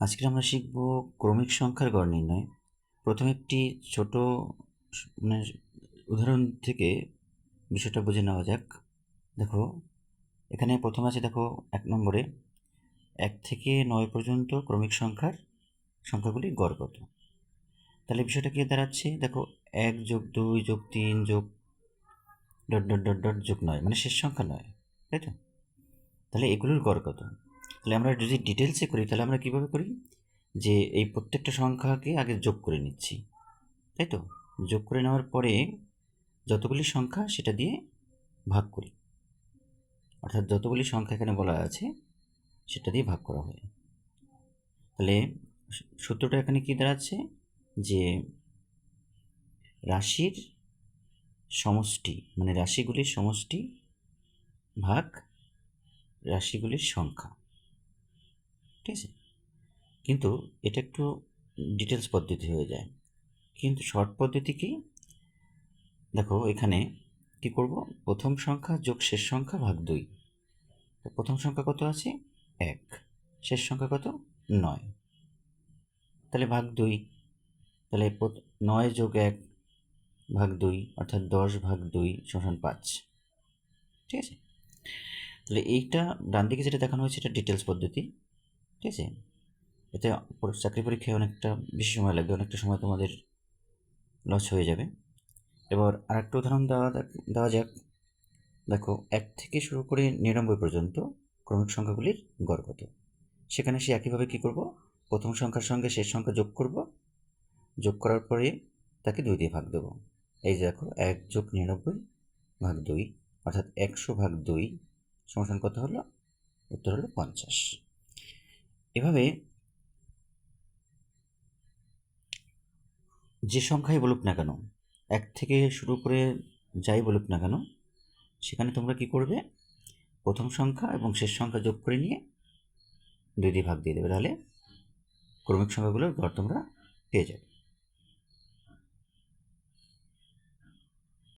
আজকে আমরা শিখব ক্রমিক সংখ্যার গড় নির্ণয়। প্রথমে একটি ছোট মানে উদাহরণ থেকে বিষয়টা বুঝে নেওয়া যাক। দেখো, এখানে প্রথম আছে দেখো এক নম্বরে, এক থেকে নয় পর্যন্ত ক্রমিক সংখ্যার সংখ্যাগুলি গড় কত? তাহলে বিষয়টা কি দাঁড়াচ্ছে? দেখো, এক যোগ দুই যোগ তিন যোগ ডট ডট ডট ডট যোগ নয় মানে শেষ সংখ্যা নয়, তাই তো? তাহলে এগুলোর গড় কত? তাহলে আমরা যদি ডিটেলসে করি, তাহলে আমরা কীভাবে করি? যে এই প্রত্যেকটা সংখ্যাকে আগে যোগ করে নিচ্ছি। তাই তো? যোগ করে নেওয়ার পরে যতগুলি সংখ্যা সেটা দিয়ে ভাগ করি। অর্থাৎ যতগুলি সংখ্যা এখানে বলা আছে, সেটা দিয়ে ভাগ করা হয়। তাহলে সূত্রটা এখানে কি দাঁড়াচ্ছে? যে রাশির সমষ্টি মানে রাশিগুলির সমষ্টি ভাগ রাশিগুলির সংখ্যা। ঠিক আছে? কিন্তু এটা একটু ডিটেলস পদ্ধতি হয়ে যায়। কিন্তু শর্ট পদ্ধতি কি? দেখো, এখানে কি করব? প্রথম সংখ্যা যোগ শেষ সংখ্যা ভাগ দুই। প্রথম সংখ্যা কত আছে? এক। শেষ সংখ্যা কত? নয়। তাহলে ভাগ দুই। তাহলে নয় যোগ এক ভাগ দুই, অর্থাৎ দশ ভাগ দুই সমান পাঁচ। ঠিক আছে? তাহলে এইটা ডান দিকে যেটা দেখানো হয়েছে, এটা ডিটেলস পদ্ধতি। ঠিক আছে? এতে চাকরি পরীক্ষায় অনেকটা বেশি সময় লাগবে, অনেকটা সময় তোমাদের লস হয়ে যাবে। এবার আরেকটা উদাহরণ দেওয়া দেওয়া যাক। দেখো, এক থেকে শুরু করে নিরানব্বই পর্যন্ত ক্রমিক সংখ্যাগুলির গড় কত? সেখানে সে একইভাবে কী করব? প্রথম সংখ্যার সঙ্গে শেষ সংখ্যা যোগ করব। যোগ করার পরে তাকে দুই দিয়ে ভাগ দেবো। এই যে দেখো, এক যোগ নিরানব্বই ভাগ দুই, অর্থাৎ একশো ভাগ দুই সমান কত হলো? উত্তর হলো পঞ্চাশ। এভাবে যে সংখ্যাই বলুক না কেন, এক থেকে শুরু করে যাই বলুক না কেন, সেখানে তোমরা কি করবে? প্রথম সংখ্যা এবং শেষ সংখ্যা যোগ করে নিয়ে দুই দিয়ে ভাগ দিয়ে দেবে, তাহলে ক্রমিক সংখ্যাগুলোর গড় তোমরা পেয়ে যাবে।